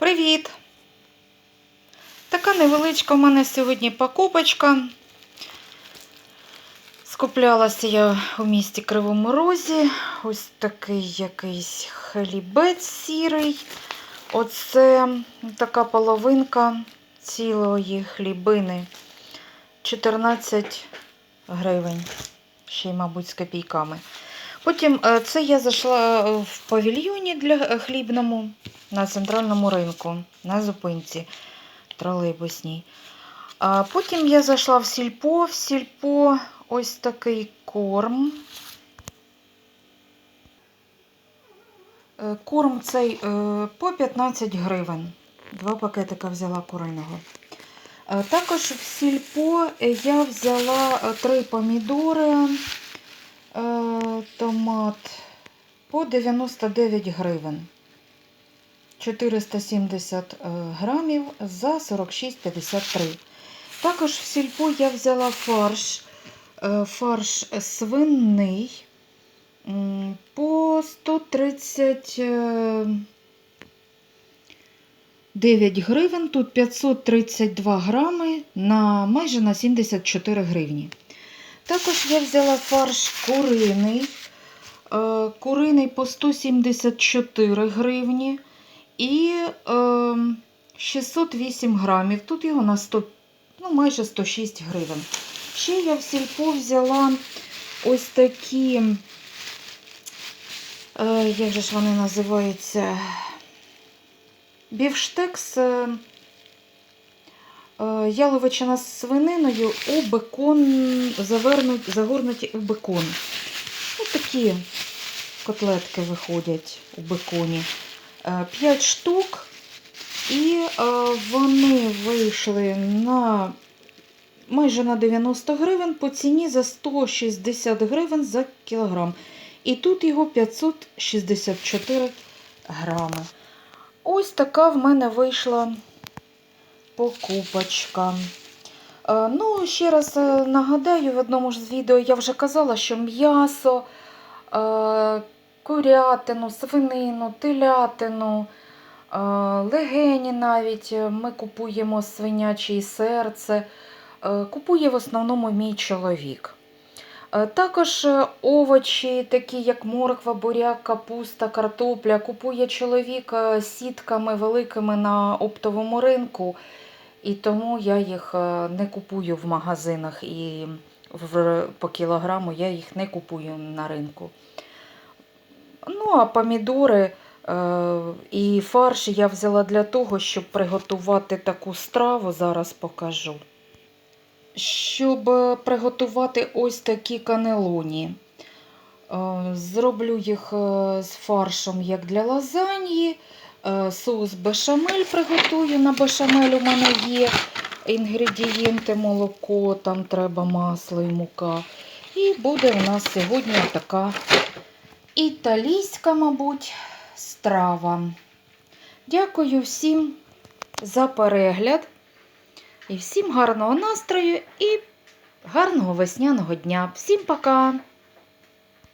Привіт! Така невеличка у мене сьогодні покупочка. Скуплялася я у місті Кривому Розі. Ось такий якийсь хлібець сірий. Оце така половинка цілої хлібини. 14 гривень. Ще й, мабуть, з копійками. Потім е, це я зайшла в павільйоні для е, хлібному на центральному ринку, на зупинці тролейбусній. А потім я зайшла в сільпо. В сільпо ось такий корм. Е, Корм цей е, по 15 гривень. Два пакетика взяла куриного. Е, Також в сільпо я взяла три помідори, томат по 99 гривень. 470 е, грамів за 46,53. Також в сільпо я взяла фарш, е, фарш свинний по 139 гривень. Тут 532 грами на майже на 74 гривні. Також я взяла фарш куриний. е, Куриний по 174 гривні. І е, 608 грамів. Тут його на 100, ну, майже 106 гривень. Ще я в сільпо взяла ось такі, е, як же ж вони називаються, бівштекс, е, е, яловичина з свининою у бекон, загорнуті у бекон. Ось такі котлетки виходять у беконі. 5 штук, і е, вони вийшли на майже на 90 гривень по ціні за 160 гривень за кілограм. І тут його 564 грами. Ось така в мене вийшла покупочка. Е, Ну, ще раз е, нагадаю, в одному ж з відео я вже казала, що м'ясо. Е, курятину, свинину, телятину, е, легені навіть. Ми купуємо свиняче серце. Е, Купує в основному мій чоловік. Е, Також е, овочі, такі як морква, буряк, капуста, картопля, купує чоловік е, сітками великими на оптовому ринку, і тому я їх е, не купую в магазинах і по кілограму я їх не купую на ринку. Ну, а помідори е, і фарш я взяла для того, щоб приготувати таку страву, зараз покажу. Щоб е, приготувати ось такі канелоні. Е, Зроблю їх з фаршем, як для лазаньї. Соус бешамель приготую. На бешамель у мене є інгредієнти, молоко, там треба масло і мука. І буде у нас сьогодні така італійська, мабуть, страва. Дякую всім за перегляд. І всім гарного настрою і гарного весняного дня. Всім пока!